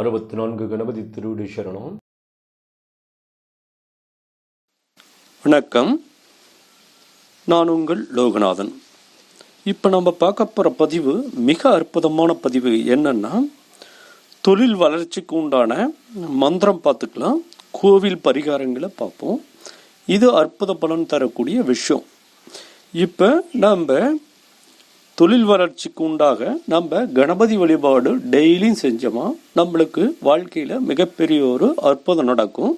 அறுபத்தி நான்கு கணபதி திருவிடு சரணம். வணக்கம். நான் உங்கள் லோகநாதன். இப்போ நம்ம பார்க்க போகிற பதிவு மிக அற்புதமான பதிவு என்னன்னா தொழில் வளர்ச்சிக்கு உண்டான மந்திரம் பார்த்துக்கலாம். கோவில் பரிகாரங்களை பார்ப்போம். இது அற்புத பலன் தரக்கூடிய விஷயம். இப்போ நம்ம தொழில் வளர்ச்சிக்கு உண்டாக நம்ம கணபதி வழிபாடு டெய்லியும் செஞ்சோமா? நம்மளுக்கு வாழ்க்கையில் மிகப்பெரிய ஒரு அற்புதம் நடக்கும்.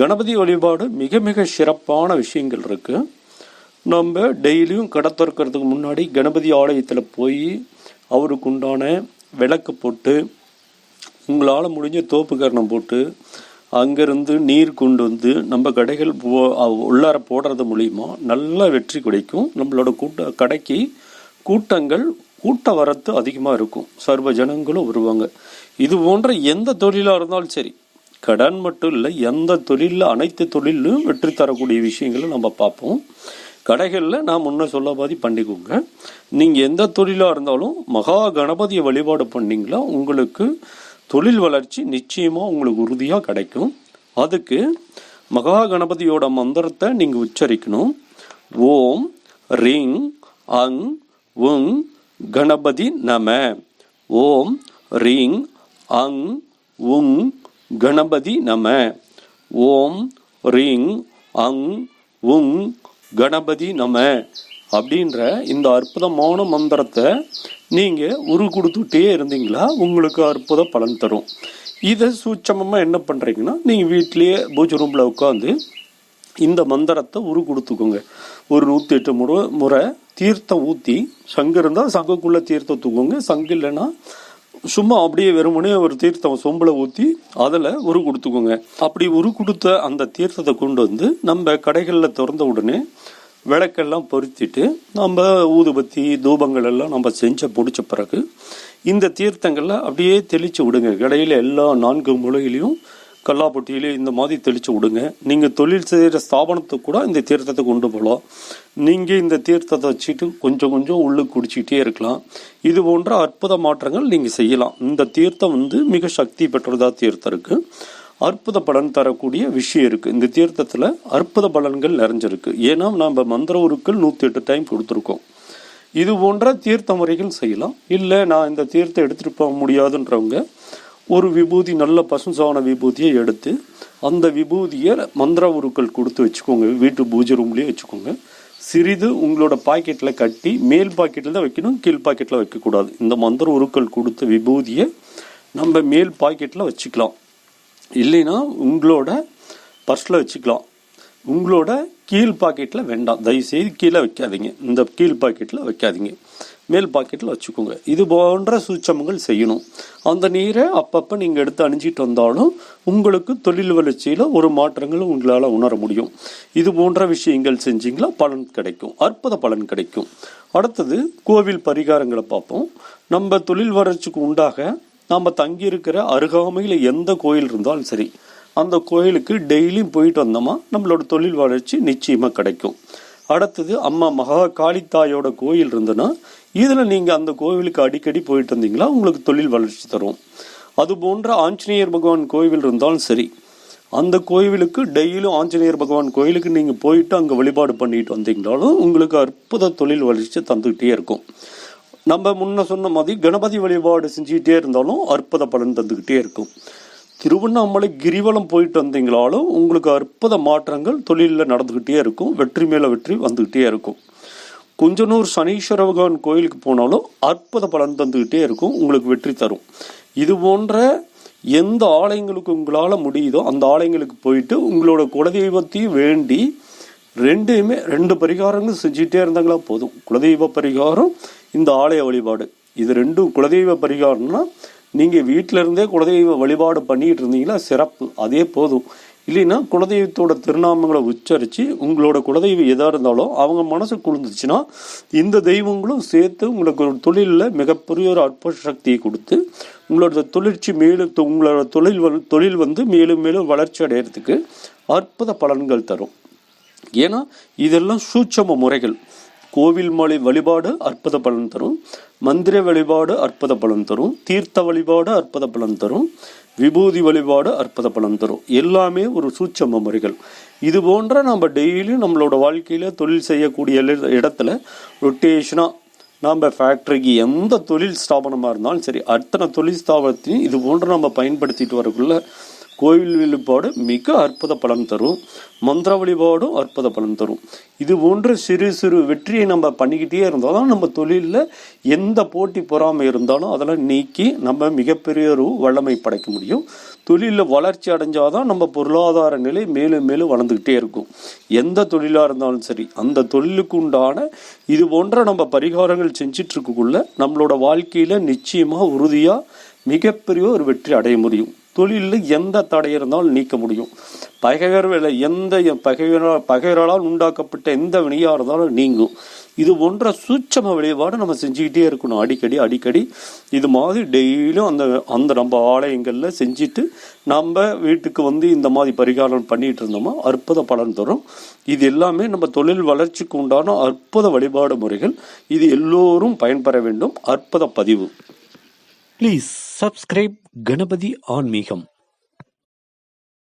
கணபதி வழிபாடு மிக மிக சிறப்பான விஷயங்கள் இருக்குது நம்ம டெய்லியும் கடை திறக்கிறதுக்கு முன்னாடி கணபதி ஆலயத்தில் போய் அவருக்கு உண்டான விளக்கு போட்டு உங்களால் முடிஞ்ச தோப்பு கரணம் போட்டு அங்கேருந்து நீர் கொண்டு வந்து நம்ம கடைகள் போ உள்ளார போடுறது மூலிமா நல்ல வெற்றி கிடைக்கும். நம்மளோட கூட்ட கடைக்கு கூட்டங்கள் கூட்ட வரத்து அதிகமாக இருக்கும். சர்வ ஜனங்களும் வருவாங்க. இது போன்ற எந்த தொழிலாக இருந்தாலும் சரி கடன் மட்டும் இல்லை எந்த தொழிலில் அனைத்து தொழிலும் வெற்றி தரக்கூடிய விஷயங்களை நம்ம பார்ப்போம். கடைகளில் நான் முன்ன சொல்ல மாதிரி பண்ணிக்கோங்க. நீங்கள் எந்த தொழிலாக இருந்தாலும் மகா கணபதியை வழிபாடு பண்ணிங்களா உங்களுக்கு தொழில் வளர்ச்சி நிச்சயமாக உங்களுக்கு உறுதியாக கிடைக்கும். அதுக்கு மகா கணபதியோட மந்திரத்தை நீங்கள் உச்சரிக்கணும். ஓம் ரிங் அங் உங் கணபதி நம. ஓம் ரீங் அங் உங் கணபதி நம. ஓம் ரீங் அங் உங் கணபதி நம. அப்படின்ற இந்த அற்புதமான மந்திரத்தை நீங்கள் உரு கொடுத்துட்டே இருந்தீங்களா? உங்களுக்கு அற்புத பலன் தரும். இதை சூட்சமமாக என்ன பண்ணுறீங்கன்னா நீங்கள் வீட்லேயே பூஜை ரூமில் உட்காந்து இந்த மந்திரத்தை உரு கொடுத்துக்கோங்க. ஒரு நூற்றி எட்டு முறை முறை தீர்த்தம் ஊற்றி சங்கு இருந்தால் சங்குக்குள்ளே தீர்த்தம் தூக்குங்க. சங்கு இல்லைன்னா சும்மா அப்படியே வெறுமனே ஒரு தீர்த்தம் சொம்பில் ஊற்றி அதில் உரு கொடுத்துக்கோங்க. அப்படி உரு கொடுத்த அந்த தீர்த்தத்தை கொண்டு வந்து நம்ம கடைகளில் திறந்த உடனே விளக்கெல்லாம் பொருத்திட்டு நம்ம ஊதுபத்தி தூபங்கள் எல்லாம் நம்ம செஞ்ச பிடிச்ச பிறகு இந்த தீர்த்தங்களில் அப்படியே தெளித்து விடுங்க. கடையில் எல்லா நான்கு மூலையிலையும் கல்லாப்பட்டியிலே இந்த மாதிரி தெளித்து விடுங்க. நீங்கள் தொழில் செய்கிற ஸ்தாபனத்துக்கு கூட இந்த தீர்த்தத்தை கொண்டு போகலாம். நீங்கள் இந்த தீர்த்தத்தை வச்சுட்டு கொஞ்சம் கொஞ்சம் உள்ளுக்கு குடிச்சிக்கிட்டே இருக்கலாம். இது போன்ற அற்புத மாற்றங்கள் நீங்கள் செய்யலாம். இந்த தீர்த்தம் வந்து மிக சக்தி பெற்றதாக தீர்த்தம் இருக்குது அற்புத பலன் தரக்கூடிய விஷயம் இருக்குது இந்த தீர்த்தத்தில் அற்புத பலன்கள் நிறைஞ்சிருக்கு. ஏன்னா நம்ம மந்திர உருக்கள் நூற்றி எட்டு டைம் கொடுத்துருக்கோம். இது போன்ற தீர்த்த முறைகள் செய்யலாம். இல்லை நான் இந்த தீர்த்தம் எடுத்துகிட்டு போக முடியாதுன்றவங்க ஒரு விபூதி நல்ல பசுசான விபூதியை எடுத்து அந்த விபூதியை மந்திர உருக்கள் கொடுத்து வச்சுக்கோங்க. வீட்டு பூஜை ரூம்லேயே வச்சுக்கோங்க. சிறிது உங்களோட பாக்கெட்டில் கட்டி மேல் பாக்கெட்டில் தான் வைக்கணும் கீழ் பாக்கெட்டில் வைக்கக்கூடாது. இந்த மந்திர உருக்கள் கொடுத்த விபூதியை நம்ம மேல் பாக்கெட்டில் வச்சுக்கலாம். இல்லைன்னா உங்களோட பர்ஸில் வச்சுக்கலாம். உங்களோட கீழ் பாக்கெட்டில் வேண்டாம். தயவுசெய்து கீழே வைக்காதீங்க. இந்த கீழ் பாக்கெட்டில் வைக்காதீங்க. மேல் பாக்கெட்டில் வச்சுக்கோங்க. இது போன்ற சூச்சமங்கள் செய்யணும். அந்த நீரை அப்பப்போ நீங்கள் எடுத்து அணிஞ்சிட்டு வந்தாலும் உங்களுக்கு தொழில் வளர்ச்சியில் ஒரு மாற்றங்கள் உங்களால் உணர முடியும். இது போன்ற விஷயங்கள் செஞ்சிங்களா பலன் கிடைக்கும். அற்புத பலன் கிடைக்கும். அடுத்தது கோவில் பரிகாரங்களை பார்ப்போம். நம்ம தொழில் வளர்ச்சிக்கு உண்டாக நாம் தங்கியிருக்கிற அருகாமையில் எந்த கோயில் இருந்தாலும் சரி அந்த கோயிலுக்கு டெய்லியும் போயிட்டு வந்தோமா நம்மளோட தொழில் வளர்ச்சி நிச்சயமாக கிடைக்கும். அடுத்தது அம்மா மகா காளித்தாயோட கோயில் இருந்ததுன்னா இதில் நீங்கள் அந்த கோவிலுக்கு அடிக்கடி போயிட்டு இருந்தீங்களா உங்களுக்கு தொழில் வளர்ச்சி தரும். அது போன்ற ஆஞ்சநேயர் பகவான் கோவில் இருந்தாலும் சரி அந்த கோவிலுக்கு டெய்லியும் ஆஞ்சநேயர் பகவான் கோயிலுக்கு நீங்கள் போயிட்டு அங்கே வழிபாடு பண்ணிட்டு வந்தீங்களாலும் உங்களுக்கு அற்புத தொழில் வளர்ச்சி தந்துக்கிட்டே இருக்கும். நம்ம முன்ன சொன்ன மாதிரி கணபதி வழிபாடு செஞ்சுக்கிட்டே இருந்தாலும் அற்புத பலன் தந்துக்கிட்டே இருக்கும். திருவண்ணாமலை கிரிவலம் போயிட்டு வந்தீங்களாலும் உங்களுக்கு அற்புத மாற்றங்கள் தொழிலில் நடந்துக்கிட்டே இருக்கும். வெற்றி மேலே வெற்றி வந்துக்கிட்டே இருக்கும். குஞ்சனூர் சனீஸ்வர பகவான் கோயிலுக்கு போனாலும் அற்புத பலன் தந்துக்கிட்டே இருக்கும் உங்களுக்கு வெற்றி தரும். இது போன்ற எந்த ஆலயங்களுக்கு உங்களால் முடியுதோ அந்த ஆலயங்களுக்கு போயிட்டு உங்களோட குலதெய்வத்தையும் வேண்டி ரெண்டுமே ரெண்டு பரிகாரங்களும் செஞ்சுட்டே இருந்தாங்களா போதும். குலதெய்வ பரிகாரம் இந்த ஆலய வழிபாடு. இது ரெண்டும் குலதெய்வ பரிகாரம்னா நீங்கள் வீட்டில இருந்தே குலதெய்வ வழிபாடு பண்ணிட்டு இருந்தீங்களா சிறப்பு. அதே போதும். இல்லைன்னா குலதெய்வத்தோட திருநாமங்களை உச்சரித்து உங்களோட குலதெய்வம் எதாக இருந்தாலும் அவங்க மனசு குளிர்ந்துச்சுன்னா இந்த தெய்வங்களும் சேர்த்து உங்களுக்கு ஒரு தொழிலில் மிகப்பெரிய ஒரு அற்புத சக்தியை கொடுத்து உங்களோட தொழிற்சி மேலும் உங்களோட தொழில் தொழில் வந்து மேலும் மேலும் வளர்ச்சி அடையிறதுக்கு அற்புத பலன்கள் தரும். ஏன்னா இதெல்லாம் சூட்சம முறைகள். கோவில் மலை வழிபாடு அற்புத பலன் தரும். மந்திர வழிபாடு அற்புத பலன் தரும். தீர்த்த வழிபாடு அற்புத பலன் தரும். விபூதி வழிபாடு அற்புத பலன் தரும். எல்லாமே ஒரு சூட்சம முறைகள். இது போன்ற நம்ம டெய்லியும் நம்மளோட வாழ்க்கையில் தொழில் செய்யக்கூடிய இடத்துல ரொட்டேஷனாக நம்ம ஃபேக்டரிக்கு எந்த தொழில் ஸ்தாபனமாக இருந்தாலும் சரி அத்தனை தொழில் ஸ்தாபனத்தையும் இது போன்று நம்ம பயன்படுத்திட்டு வரக்குள்ள கோவில் வழிபாடு மிக அற்புத பலன் தரும். மந்திர வழிபாடும் அற்புத பலன் தரும். இது போன்ற சிறு சிறு வெற்றியை நம்ம பண்ணிக்கிட்டே இருந்தாலும் நம்ம தொழிலில் எந்த போட்டி பொறாமை இருந்தாலும் அதெல்லாம் நீக்கி நம்ம மிகப்பெரிய ஒரு வல்லமை படைக்க முடியும். தொழிலில் வளர்ச்சி அடைஞ்சால் தான் நம்ம பொருளாதார நிலை மேலும் மேலும் வளர்ந்துக்கிட்டே இருக்கும். எந்த தொழிலாக இருந்தாலும் சரி அந்த தொழிலுக்கு உண்டான இது போன்ற நம்ம பரிகாரங்கள் செஞ்சிட்டு நம்மளோட வாழ்க்கையில் நிச்சயமாக உறுதியாக மிகப்பெரிய ஒரு வெற்றி அடைய முடியும். தொழிலில் எந்த தடை இருந்தாலும் நீக்க முடியும். பகைவர் வேலை எந்த பகைவரால் பகைவரால் உண்டாக்கப்பட்ட எந்த வினையாக இருந்தாலும் நீங்கும். இது போன்ற சூட்சம விளைவாடு நம்ம செஞ்சுக்கிட்டே இருக்கணும். அடிக்கடி அடிக்கடி இது மாதிரி டெய்லியும் அந்த அந்த நம்ம ஆலயங்களில் செஞ்சுட்டு நம்ம வீட்டுக்கு வந்து இந்த மாதிரி பரிகாரம் பண்ணிட்டு இருந்தோமோ அற்புத பலன் தரும். இது எல்லாமே நம்ம தொழில் வளர்ச்சிக்கு உண்டான அற்புத வழிபாடு முறைகள். இது எல்லோரும் பயன்பெற வேண்டும். அற்புத பதிவு. Please subscribe Ganapati Anmigam